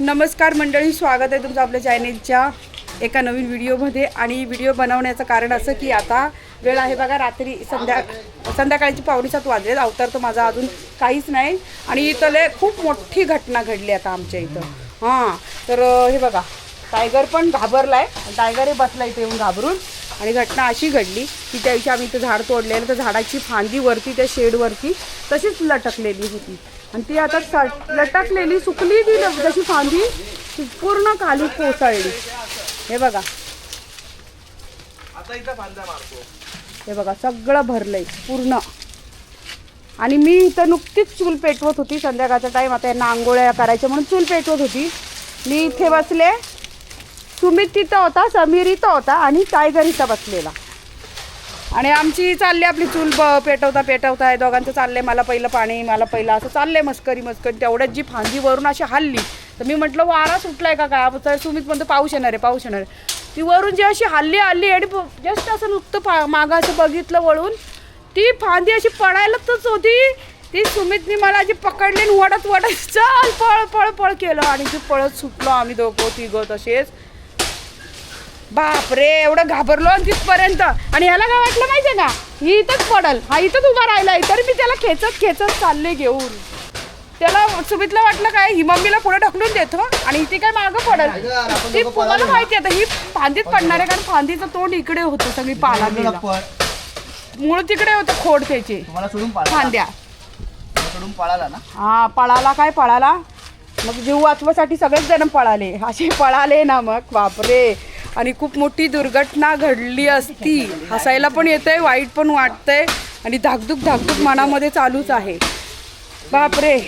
नमस्कार मंडळी स्वागत आहे तुमचं आपल्या चॅनेलच्या एका नवीन व्हिडिओमध्ये. आणि व्हिडिओ बनवण्याचं कारण असं की आता वेळ आहे बघा रात्री संध्या संध्याकाळची पावणीसात वाजले अवतार तर माझा अजून काहीच नाही. आणि इथं लय खूप मोठी घटना घडली आता आमच्या इथं. हां तर हे बघा टायगर पण घाबरलाय. टायगर हे बसला इथे येऊन घाबरून. आणि घटना अशी घडली की त्या दिवशी आम्ही इथं झाड तोडलेलं. तर झाडाची फांदी वरती त्या शेडवरती तशीच लटकलेली होती. आणि ती आता लटकलेली सुकली ती जशी फांदी पूर्ण खाली कोसळली. हे बघा. हे बघा सगळं भरलंय पूर्ण. आणि मी इथं नुकतीच चूल पेटवत होती संध्याकाळचा टाईम आता यांना आंघोळ्या करायच्या म्हणून चूल पेटवत होती. मी इथे बसले. सुमित तिथं होता समीर इथं होता आणि टायगर इथं बसलेला. आणि आमची चालली आपली चूल ब पेटवता पेटवता आहे दोघांचं चाललंय मला पहिलं पाणी मला पहिलं असं चाललंय मस्करी मस्करी. तेवढ्यात जी फांदी वरून अशी हल्ली. तर मी म्हटलं वारा सुटलाय का काय? तर सुमित म्हणतो पाऊस येणार आहे पाऊस येणार आहे. ती वरून जी अशी हल्ली हल्ली आणि जस्ट असं नुकतं पा मागं असं बघितलं वळून ती फांदी अशी पडायलाच होती. ती सुमितनी मला अशी पकडली आणि वडत वडत चाल पळ पळ पळ केलं. आणि ती पळत सुटलो आम्ही दोघं तिघं तसेच. बापरे एवढं घाबरलो आणि तिथपर्यंत. आणि ह्याला काय वाटलं माहितीये का? ही इथंच पडल. हा इथंच उभा राहिलाय. तरी मी त्याला खेचत खेचत चालले घेऊन. त्याला सुमितला वाटलं काय ही मम्मीला पुढे ढकलून देतो. आणि ती काय मागं पडल? ती तुम्हाला माहिती आता ही फांदीत पडणार आहे कारण फांदीचं तोंड इकडे होतं सगळी पाला गेला मूळ तिकडे होतं खोड त्याचे. तुम्हाला सोडून पाळा फांद्या. सोडून पळाला ना? हा पळाला काय पळाला? मग जीव वाचवासाठी सगळेच जण पळाले. असे पळाले ना मग बापरे. आणि खूप मोठी दुर्घटना घडली असती. हसायला पण येतंय वाईट पण वाटतंय आणि धाकधूक धाकधूक मनामध्ये चालूच आहे. बापरे.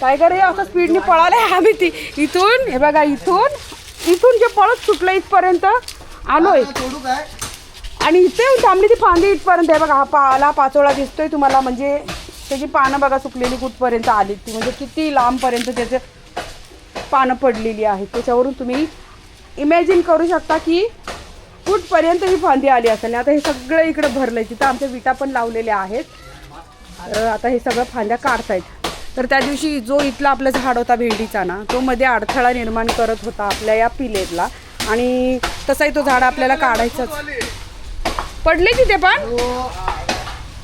काय करे असं स्पीडने पळाले आम्ही ती इथून. हे बघा इथून. इथून जे पळत सुटलं इथपर्यंत आलोय. आणि इथे थांबली ती फांदी इथपर्यंत. आहे बघा हा पाला पाचोळा दिसतोय तुम्हाला. म्हणजे त्याची पानं बघा सुकलेली कुठपर्यंत आली ती. म्हणजे किती लांबपर्यंत त्याचे पानं पडलेली आहेत. त्याच्यावरून तुम्ही इमॅजिन करू शकता की कुठपर्यंत ही फांदी आली असेल. आता हे सगळं इकडं भरलंय. तिथं आमच्या विटा पण लावलेल्या आहेत. तर आता हे सगळं फांद्या काढतायत. तर त्या दिवशी जो इथला आपला झाड होता भेंडीचा ना तो मध्ये अडथळा निर्माण करत होता आपल्या या पिलेतला आणि तसाही तो झाड आपल्याला काढायचाच. पडले तिथे पण?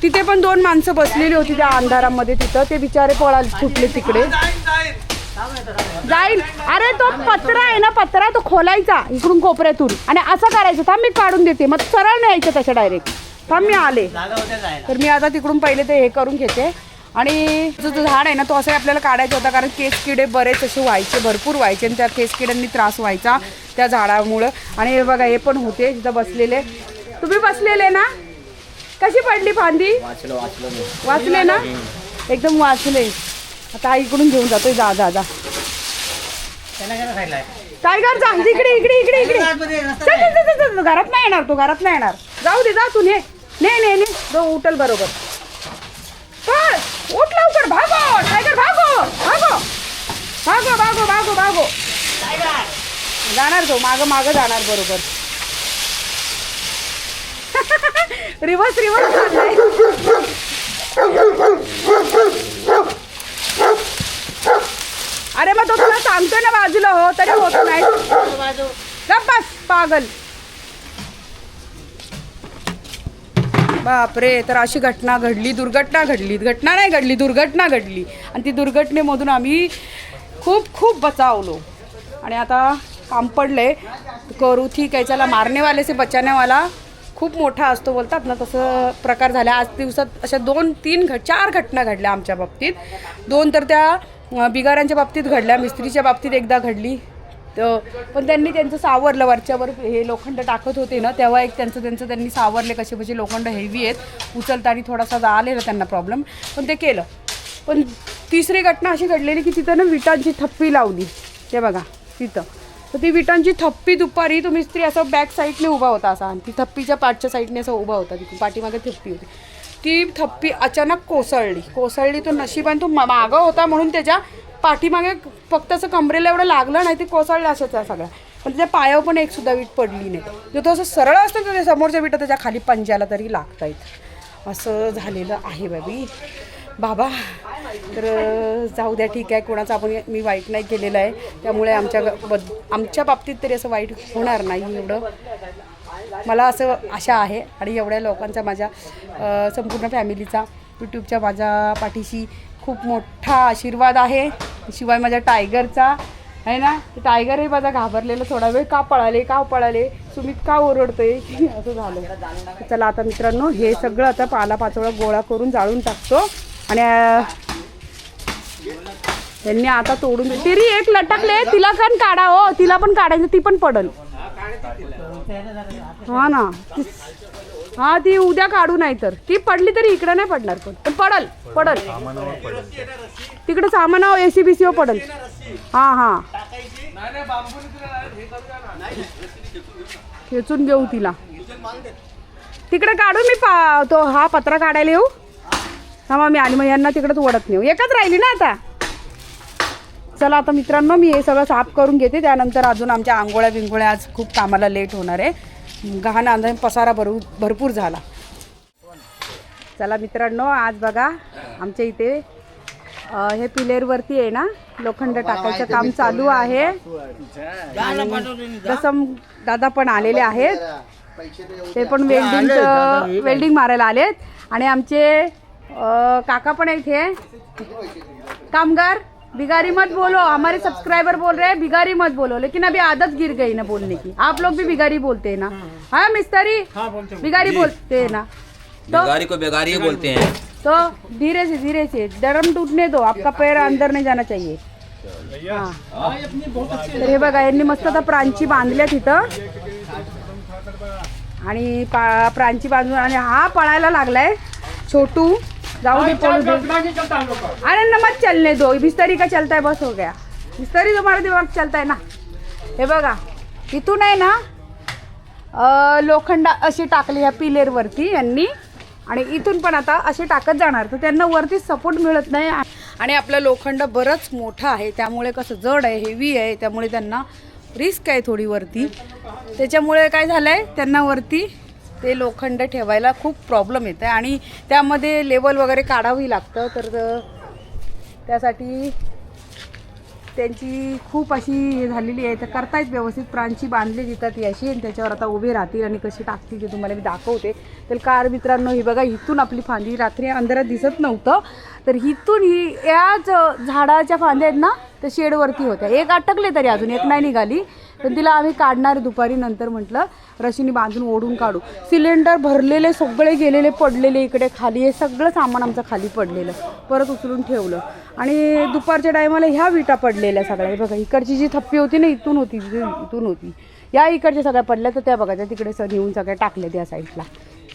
तिथे पण दोन माणसं बसलेली होती त्या अंधारामध्ये तिथं. ते बिचारे पळाल फुटले तिकडे. जाईल. अरे तो पत्रा आहे ना पत्रा तो खोलायचा इकडून कोपऱ्यातून. आणि असं करायचं थांब मी काढून देते. मग सरळ नाही यायचं त्याच्या डायरेक्ट थांब मी आले. तर मी आता तिकडून पहिले ते हे करून घेते. आणि जो जो झाड आहे ना तो असं आपल्याला काढायचा होता कारण केस किडे बरेच असे व्हायचे भरपूर व्हायचे. आणि त्या केस किड्यांनी त्रास व्हायचा त्या झाडामुळं. आणि हे बघा हे पण होते तिथं बसलेले. तुम्ही बसलेले ना? कशी पडली फांदी? वाचले ना? एकदम वाचले. आता इकडून घेऊन जातोय. जा जा जा. काय टायगर जा. इकडे इकडे इकडे इकडे. चल, चल, चल, चल, चल, घरात नाही येणार तो घरात नाही येणार. जाऊ दे जा तू ने. ने ने ने. जो उठल बरोबर. पळ, उठ लवकर. भागो. टायगर भागो. भागो. भागो भागो भागो भागो. जाणार तो. माग माग जाणार बरोबर. रिवर्स रिवर्स अरे मग तो तुला सांगतोय ना बाजूला हो तरी होत नाही. बस पागल. बापरे तर अशी घटना घडली दुर्घटना घडली घटना नाही घडली दुर्घटना घडली. आणि ती दुर्घटनेमधून आम्ही खूप खूप बचावलो. आणि आता काम पडले करू ठीक आहे चला मारणेवाले से बचानेवाला खूप मोठा असतो बोलतात ना तसं प्रकार झाला. आज दिवसात अशा दोन तीन घट चार घटना घडल्या आमच्या बाबतीत. दोन तर त्या बिगारांच्या बाबतीत घडल्या मिस्त्रीच्या बाबतीत एकदा घडली. तर पण त्यांनी त्यांचं सावरलं वरच्यावर हे लोखंड टाकत होते ना तेव्हा एक त्यांचं त्यांचं त्यांनी सावरले कसे म्हणजे लोखंड हेवी आहेत उचलताना थोडासा आलेला त्यांना प्रॉब्लेम पण ते केलं. पण तिसरी घटना अशी घडलेली की तिथं ना विटांची थप्पी लावली. ते बघा तिथं. तर ती विटांची थप्पी दुपारी तो मिस्त्री असं बॅक साईडने उभा होता असा. आणि ती थप्पीच्या पाठच्या साईडने असं उभा होता. तिथून पाठीमागे थप्पी होती. ती थप्पी अचानक कोसळली. कोसळली तो नशिबाने तो मागं होता म्हणून त्याच्या पाठीमागे फक्त असं कमरेला एवढं लागलं नाही ते कोसळलं असं त्या सगळ्या. पण त्याच्या पायावर पण एक सुद्धा वीट पडली नाही. जो तो असं सरळ असतं तर समोरच्या विटा त्याच्याखाली पंजाला तरी लागतायत. असं झालेलं आहे बाबी. बाबा तर जाऊ द्या ठीक आहे. कोणाचं आपण मी वाईट नाही केलेलं आहे. त्यामुळे आमच्या बद आमच्या बाबतीत तरी असं वाईट होणार नाही एवढं. मला असं आशा आहे आणि एवढ्या लोकांचा माझ्या संपूर्ण फॅमिलीचा यूट्यूबच्या माझ्या पाठीशी खूप मोठा आशीर्वाद आहे. शिवाय माझ्या टायगरचा आहे ना? टायगर हे माझा घाबरलेलं थोडा वेळ का पळाले का पळाले सुमित का ओरडतोय? असं झालं. चला आता मित्रांनो हे सगळं आता पाला पाचोळा गोळा करून जाळून टाकतो. आणि त्यांनी आता तोडून तरी एक लटकले तिला पण काढा हो तिला पण काढायचं ती पण पडल. हा ना. ती- हा ती उद्या काढू नाही तर. ती पडली तरी इकडे नाही पडणार पण पण पडल पडल. तिकडे सामानावर एसी बीसी पडल. हा हा. खेचून घेऊ तिला. तिकडे काढू मी पा तो हा पत्रा काढायला येऊ. थांबा मी आली मग यांना तिकडे ओढत नेऊ एकच राहिली ना आता. चला आता मित्रांनो मी हे सगळं साफ करून घेते. त्यानंतर अजून आमच्या आंघोळ्या बिंगोळ्या आज खूप कामाला लेट होणार आहे. गहाण अंधान पसारा भरू भरपूर झाला. चला मित्रांनो आज बघा आमच्या इथे हे पिलेरवरती आहे ना लोखंड टाकायचं काम चालू आहे. दसम दादा पण आलेले आहेत. ते पण वेल्डिंग. वेल्डिंग मारायला आलेत. आणि आमचे काका पण आहेत हे. कामगार बिगारी मत बोलो हमारे सब्सक्राइबर बोल रहे हैं बिगारी मत बोलो लेकिन अभी आदत गिर गई ना बोलने की। आप लोग भी बिगारी बोलते हैं ना? हाँ। मिस्त्री? बिगारी बोलते हैं। ना? तो बेगारी को बेगारी ही बोलते हैं। तो धीरे से धीरे से दरम टूटने दो आपका पैर अंदर नहीं जाना चाहिए। हाँ। तर हे बघा यांनी मस्त आता प्रांची बांधल्या तिथं। आणि प्रांची बांधून आणि हा पळायला लागलाय छोटू। जाऊ दे पळू दे अरे न मत चलने दो। बिस्तरी का चलता है बस हो गया। बिस्तरी तुम्हारा दिमाग चलता है ना। हे बघा इथून आहे ना लोखंड अशी टाकली ह्या पिलेरवरती यांनी. आणि इथून पण आता असे टाकत जाणार. तर त्यांना वरती सपोर्ट मिळत नाही. आणि आपलं लोखंड बरंच मोठं आहे. त्यामुळे कसं जड आहे हेवी आहे. त्यामुळे त्यांना रिस्क आहे थोडी वरती. त्याच्यामुळे काय झालं आहे त्यांना वरती ते लोखंड ठेवायला खूप प्रॉब्लेम येतं आहे आणि त्यामध्ये लेवल वगैरे काढावी लागतं. तर त्यासाठी त्यांची खूप अशी हे झालेली आहे. तर करतायत व्यवस्थित. प्रांची बांधली तिथं ती अशी आणि त्याच्यावर आता उभे राहतील आणि कशी टाकतील ते तुम्हाला मी दाखवते. तर कार मित्रांनो ही बघा इथून आपली फांदी रात्री अंधारात दिसत नव्हतं. तर इथून ही याच झाडाच्या फांद्या आहेत ना त्या शेडवरती होत्या. एक अटकले तरी अजून. एक नाही निघाली. पण तिला आम्ही काढणार दुपारी नंतर म्हटलं रशीने बांधून ओढून काढू. सिलेंडर भरलेले सगळे गेलेले पडलेले इकडे खाली. हे सगळं सामान आमचं खाली पडलेलं. परत उचलून ठेवलं. आणि दुपारच्या टायमाला ह्या विटा पडलेल्या सगळ्या. बघा इकडची जी थप्पी होती ना इथून होती इथून होती. या इकडच्या सगळ्या पडल्या तर त्या बघा त्या तिकडे सर येऊन सगळ्या टाकल्या त्या साईडला.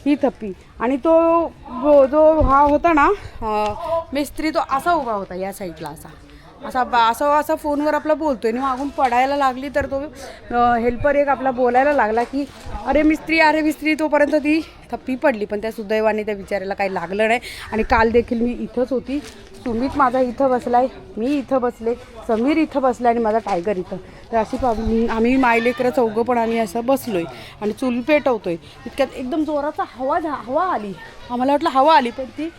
ही थप्पी. आणि तो जो हा होता ना मिस्त्री तो असा उभा होता या साईडला असा. असा बा असं असं फोनवर आपला बोलतो आहे आणि मागून पडायला लागली तर तो हेल्पर एक आपला बोलायला लागला की अरे मिस्त्री अरे मिस्त्री तोपर्यंत ती थप्पी पडली. पण त्या सुदैवाने त्या विचारायला काही लागलं नाही. आणि काल देखील मी इथंच होती. सुमित माझा इथं बसला आहे मी इथं बसले समीर इथं बसला आणि माझा टायगर इथं. तर अशी आम्ही मायलेकरं चौघं पण आम्ही असं बसलो आहे आणि चूल पेटवतो आहे इतक्यात एकदम जोराचा हवा झा हवा आली. आम्हाला वाटलं हवा आली पण ती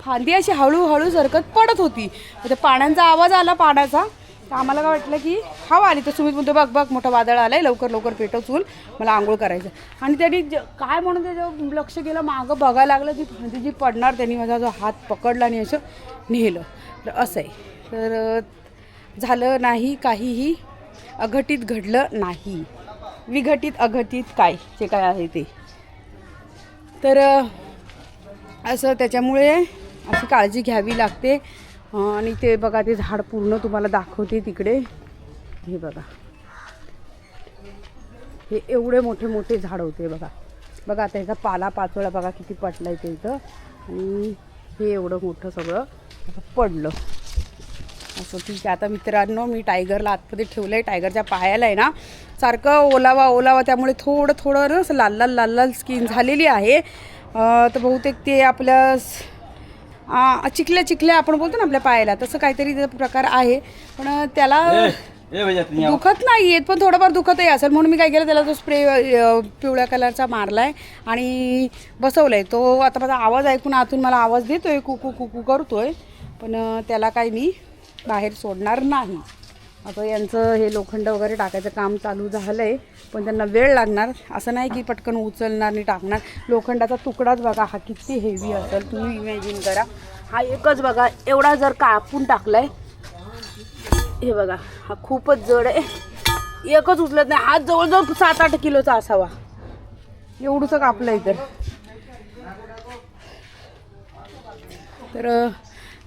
फांदी अशी हळूहळू सरकत पडत होती. त्या पाण्याचा आवाज आला पाण्याचा. तर आम्हाला काय वाटलं की हवा आली तर सुमित म्हणतो बघ बघ मोठं वादळ आहे लवकर लवकर पेटव चूल मला आंघोळ करायचं आणि त्यांनी ज- काय म्हणून त्याच्यावर लक्ष केलं मागं बघायला लागलं ती फांदी जी पडणार त्यांनी माझा जो हात पकडला आणि असं नेलं. तर असं आहे तर झालं नाही काहीही अघटित घडलं नाही. विघटित अघटित काय? जे काय आहे ते. तर असं त्याच्यामुळे अशी काळजी घ्यावी लागते. आणि ते बघा ते झाड पूर्ण तुम्हाला दाखवते तिकडे. हे बघा. हे एवढे मोठे मोठे झाड होते बघा. बघा आता ह्याचा पाला पाचोळा बघा किती पटला आहे इथं. आणि हे एवढं मोठं सगळं पडलं. असं ठीक आहे. आता मित्रांनो मी टायगरला आतमध्ये ठेवलं आहे टायगरच्या पायाला आहे ना सारखं ओलावा ओलावा. त्यामुळे थोडं थोडं ना असं लाल लाल लाल लाल स्किन झालेली आहे. तर बहुतेक ते आपल्या चिखल्या चिखल्या आपण बोलतो ना आपल्या पायाला तसं काहीतरी प्रकार आहे. पण त्याला. दुखत नाही येत पण थोडंफार दुखतही असेल. म्हणून मी काय केलं त्याला तो स्प्रे पिवळ्या कलरचा मारलाय आणि बसवलाय. तो आता माझा आवाज ऐकून आतून मला आवाज देतोय कुकू कुकू करतोय. पण त्याला काही मी बाहेर सोडणार नाही. आता यांचं हे लोखंड वगैरे टाकायचं काम चालू झालं आहे पण त्यांना वेळ लागणार. असं नाही की पटकन उचलणार आणि टाकणार. लोखंडाचा तुकडाच बघा हा किती हेवी असेल. तुम्ही इमॅजिन करा. हा एकच बघा एवढा जर कापून टाकलाय हे बघा हा खूपच जड आहे. एकच उचलत नाही. हा जवळजवळ सात आठ किलोचा असावा. एवढंच कापलं तर. तर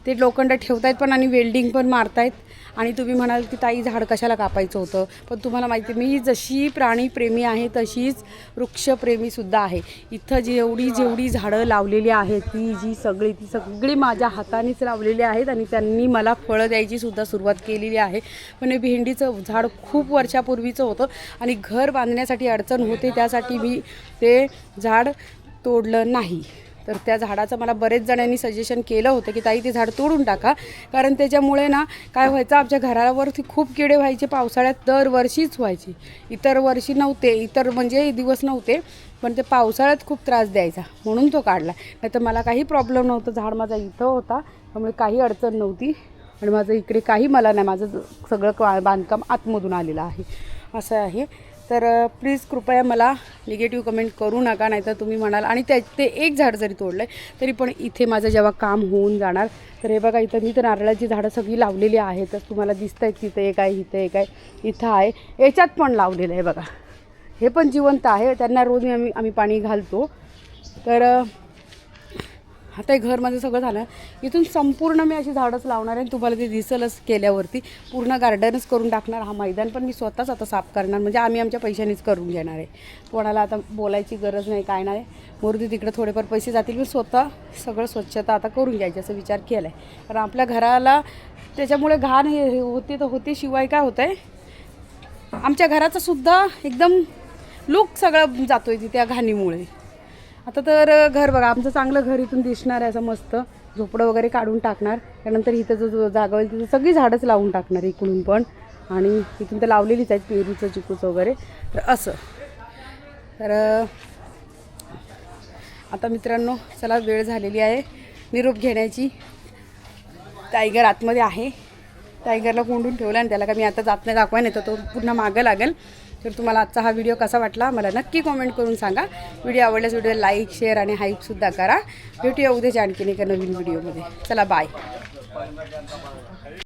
ते लोखंड ठेवतायत पण आणि वेल्डिंग पण मारतायत. आणि तुम्ही म्हणाल की ताई झाड कशाला कापायचं होतं? पण तुम्हाला माहिती आहे, मी जशी प्राणीप्रेमी आहे तशीच वृक्षप्रेमीसुद्धा आहे. इथं जेवढी जेवढी झाडं लावलेली आहेत ती जी सगळी ती सगळी माझ्या हातानेच लावलेली आहेत आणि त्यांनी मला फळं द्यायचीसुद्धा सुरुवात केलेली आहे. पण हे भेंडीचं झाड खूप वर्षापूर्वीचं होतं आणि घर बांधण्यासाठी अडचण होते त्यासाठी मी ते झाड तोडलं नाही. तर त्या झाडाचं मला बरेच जणांनी सजेशन केलं होतं की ताई ते झाड तोडून टाका. कारण त्याच्यामुळे ना काय व्हायचं आमच्या घरावरती खूप किडे व्हायचे पावसाळ्यात दरवर्षीच व्हायचे. इतर वर्षी नव्हते इतर म्हणजे दिवस नव्हते पण ते पावसाळ्यात खूप त्रास द्यायचा म्हणून तो काढला. नाही तर मला काही प्रॉब्लेम नव्हतं झाड माझा इथं होता त्यामुळे काही अडचण नव्हती. आणि माझं इकडे काही मला नाही माझं सगळं का बांधकाम आतमधून आलेलं आहे. असं आहे. तर प्लीज कृपया मला निगेटिव्ह कमेंट करू नका नाहीतर तुम्ही म्हणाल आणि त्या ते एक झाड जरी तोडलं आहे तरी पण इथे माझं जेव्हा काम होऊन जाणार तर हे बघा इथं मी तर नारळाची झाडं सगळी लावलेली आहेतच तुम्हाला दिसत आहेत तिथं एक आहे इथं एक आहे इथं आहे. याच्यात पण लावलेलं आहे बघा. हे पण जिवंत आहे त्यांना रोज आम्ही आम्ही पाणी घालतो. तर आता हे घर माझं सगळं झालं. इथून संपूर्ण मी अशी झाडंच लावणार आहे आणि तुम्हाला ते दिसलच केल्यावरती. पूर्ण गार्डनच करून टाकणार. हा मैदान पण मी स्वतःच आता साफ करणार. म्हणजे आम्ही आमच्या पैशानेच करून घेणार आहे. कोणाला आता बोलायची गरज नाही काय नाही. मोरती तिकडे थोडेफार पैसे जातील. मी स्वतः सगळं स्वच्छता आता करून घ्यायची असं विचार केला आहे कारण आपल्या घराला त्याच्यामुळे घाण हे होते तर होते. शिवाय काय होतं आहे आमच्या घराचा सुद्धा एकदम लुक सगळा जातो आहे त्या घाणीमुळे. आता तर घर बघा आमचं चांगलं घर इथून दिसणार आहे असं मस्त. झोपडं वगैरे काढून टाकणार. त्यानंतर इथं जो जागा होईल तिथं सगळी झाडंच लावून टाकणार इकडून पण. आणि इथून तर लावलेलीच आहेत पेरूचं चिकूचं वगैरे. तर असं. तर आता मित्रांनो चला वेळ झालेली आहे निरोप घेण्याची. टायगर आतमध्ये आहे. टायगरला कोंडून ठेवला आणि त्याला का मी आता जात नाही दाखवाय नाही तर तो पुन्हा मागं लागेल. तर तुम्हाला आजचा हा व्हिडिओ कसा वाटला मला नक्की कॉमेंट करून सांगा. व्हिडिओ आवडल्यास व्हिडिओ लाईक शेअर आणि हाईपसुद्धा करा. भेटूया उद्याच्या आणखीन एका नवीन व्हिडिओमध्ये चला बाय